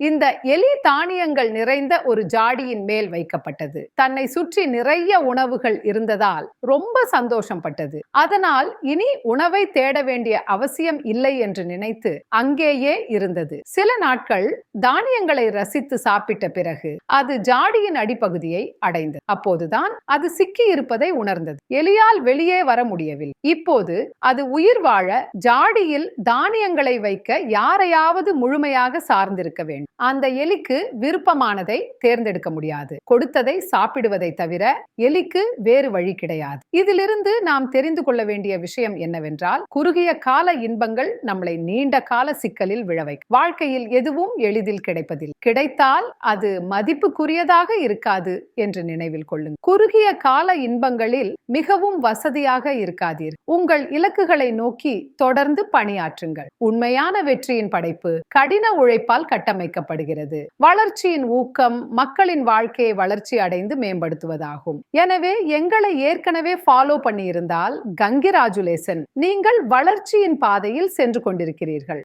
இந்த எலி தானியங்கள் நிறைந்த ஒரு ஜாடியின் மேல் வைக்கப்பட்டது. தன்னை சுற்றி நிறைய உணவுகள் இருந்ததால் ரொம்ப சந்தோஷப்பட்டது. அதனால் இனி உணவை தேட வேண்டிய அவசியம் இல்லை என்று நினைத்து அங்கேயே இருந்தது. சில நாட்கள் தானியங்களை ரசித்து சாப்பிட்ட பிறகு அது ஜாடியின் அடிப்பகுதியை அடைந்தது. அப்போதுதான் அது சிக்கி இருப்பதை உணர்ந்தது. எலியால் வெளியே வர முடியவில்லை. இப்போது அது உயிர் வாழ ஜாடியில் தானியங்களை வைக்க யாரையாவது முழுமையாக சார்ந்திருக்க வேண்டும். அந்த எலிக்கு விருப்பமானதை தேர்ந்தெடுக்க முடியாது. கொடுத்ததை சாப்பிடுவதை தவிர எலிக்கு வேறு வழி கிடையாது. இதிலிருந்து நாம் தெரிந்து கொள்ள வேண்டிய விஷயம் என்னவென்றால் குறுகிய கால இன்பங்கள் நம்மளை நீண்ட கால சிக்கலில் விழவை வாழ்க்கையில் எதுவும் எளிதில் கிடைப்பதில் கிடைத்தால் அது மதிப்புக்குரியதாக இருக்காது என்று நினைவில் கொள்ளுங்கள். குறுகிய கால இன்பங்களில் மிகவும் வசதியாக இருக்காதீர். உங்கள் இலக்குகளை நோக்கி தொடர்ந்து பணியாற்றுங்கள். உண்மையான வெற்றியின் படைப்பு கடின உழைப்பால் கட்டமைக்க பார்க்கப்படுகிறது வளர்ச்சியின் ஊக்கம் மக்களின் வாழ்க்கையை வளர்ச்சி அடைந்து மேம்படுத்துவதாகும். எனவே எங்களை ஏற்கனவே ஃபாலோ பண்ணியிருந்தால் கங்கிராஜுலேசன் நீங்கள் வளர்ச்சியின் பாதையில் சென்று கொண்டிருக்கிறீர்கள்.